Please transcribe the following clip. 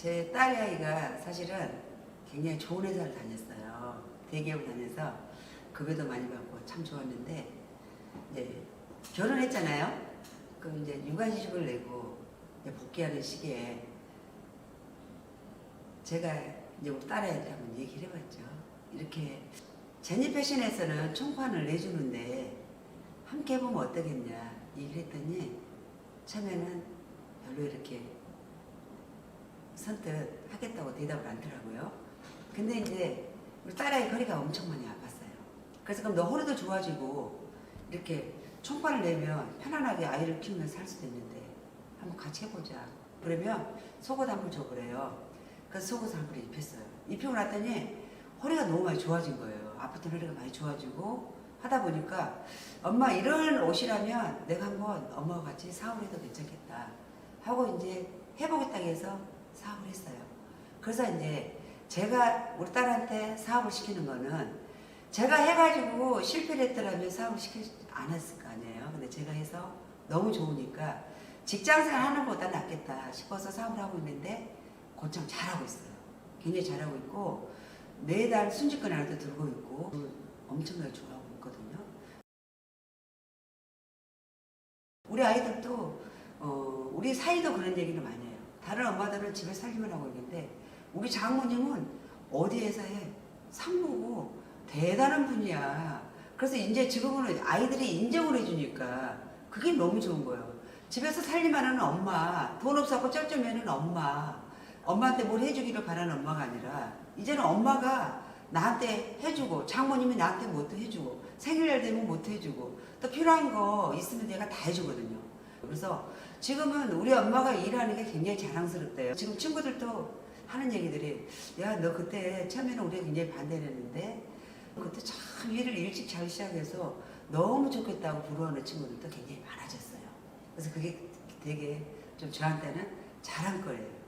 제 딸 아이가 사실은 굉장히 좋은 회사를 다녔어요. 대기업을 다녀서 급여도 많이 받고 참 좋았는데 이제 결혼했잖아요. 그럼 이제 육아휴직을 내고 이제 복귀하는 시기에 제가 이제 우리 딸아이한테 한번 얘기를 해봤죠. 이렇게 제니 패션에서는 총판을 내주는데 함께 해보면 어떠겠냐 얘기를 했더니 처음에는 별로 이렇게 선뜻 하겠다고 대답을 않더라고요. 근데 이제 우리 딸아이 허리가 엄청 많이 아팠어요. 그래서 그럼 너 허리도 좋아지고 이렇게 총판을 내면 편안하게 아이를 키우면서 살 수도 있는데 한번 같이 해보자. 그러면 속옷 한 벌 줘 그래요. 그래서 속옷 한 벌 입혔어요. 입히고 났더니 허리가 너무 많이 좋아진 거예요. 아팠던 허리가 많이 좋아지고 하다 보니까 엄마 이런 옷이라면 내가 한번 엄마와 같이 사업을 해도 괜찮겠다 하고 이제 해보겠다 해서 사업을 했어요. 그래서 이제 제가 우리 딸한테 사업을 시키는 거는 제가 해가지고 실패를 했더라면 사업을 시키지 않았을 거 아니에요. 근데 제가 해서 너무 좋으니까 직장생활 하는 것보다 낫겠다 싶어서 사업을 하고 있는데 곧장 잘하고 있어요. 굉장히 잘하고 있고 매달 순직권 하나도 들고 있고 엄청나게 좋아하고 있거든요. 우리 아이들도 어, 우리 사이도 그런 얘기를 많이 해요. 다른 엄마들은 집에 살림을 하고 있는데 우리 장모님은 어디 회사에 상무고 대단한 분이야. 그래서 이제 지금은 아이들이 인정을 해주니까 그게 너무 좋은 거예요. 집에서 살림하는 엄마, 돈 없어서 쩔쩔매는 엄마, 엄마한테 뭘 해주기를 바라는 엄마가 아니라 이제는 엄마가 나한테 해주고 장모님이 나한테 뭣도 해주고 생일날 되면 뭣도 해주고 또 필요한 거 있으면 내가 다 해주거든요. 그래서 지금은 우리 엄마가 일하는 게 굉장히 자랑스럽대요. 지금 친구들도 하는 얘기들이 야 너 그때 처음에는 우리가 굉장히 반대를 했는데 그때 참 일을 일찍 잘 시작해서 너무 좋겠다고 부러워하는 친구들도 굉장히 많아졌어요. 그래서 그게 되게 좀 저한테는 자랑거리예요.